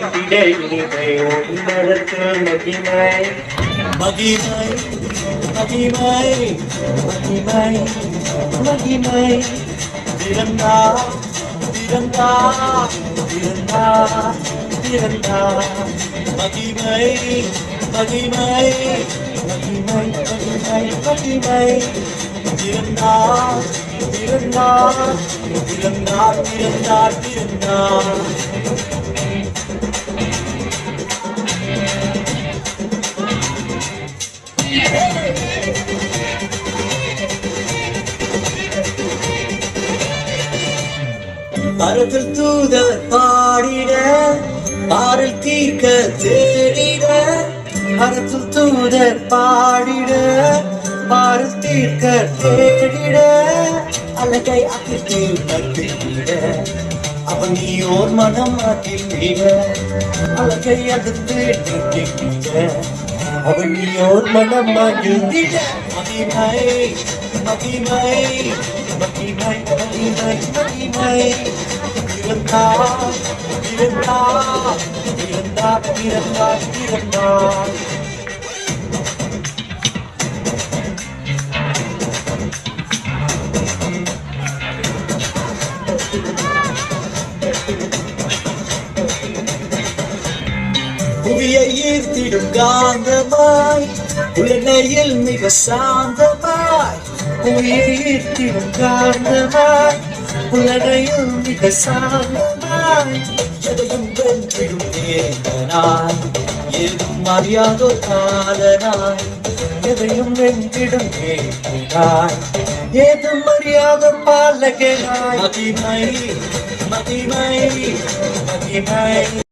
காட்டிட இனிமை உன்னடத்தில் மகிமை மகிமை மகிமை மகிமை மகிமை. பிறந்தா பிறந்தா பிறந்தா பிறந்தா மகிமை மகிமை மகிமை மகிமை மகிமை. பிறந்தா பிறந்தா பிறந்தா பிறந்தா பிறந்தா மரத்தில் தூதர் பாடிட பாடல் தீர்க்க தேடிட. மரத்தில் தூதர் பாடிட பாடல் தீர்க்க தேடிட. அழகை அகிழ்த்து நட்டுவிட அவன் நீ ஓர் மனம் அகிழ்விட அழகை அடுத்து நட்டுவிட அவன் நீ மனம் மகிழ்ந்திட மகிமை மகிமை மகிமை மகிமை மகிமை இருந்தா இருந்தா இருந்தா இருந்தா இருந்தா ஈர்த்திடும் காந்தமாய் உலனையில் மிக சாந்தமாய். புவியை ஈர்த்திடும் காந்தமாய் உலனையில் மிக சாந்தமாய். எதையும் வென்றிடும் தேவனாய் ஏதும் அறியாதோ காதனாய் எதையும் வென்றிடும் தேவனாய் ஏதும் அறியாத பாலகனாய். மகிமை மகிமை மகிமை.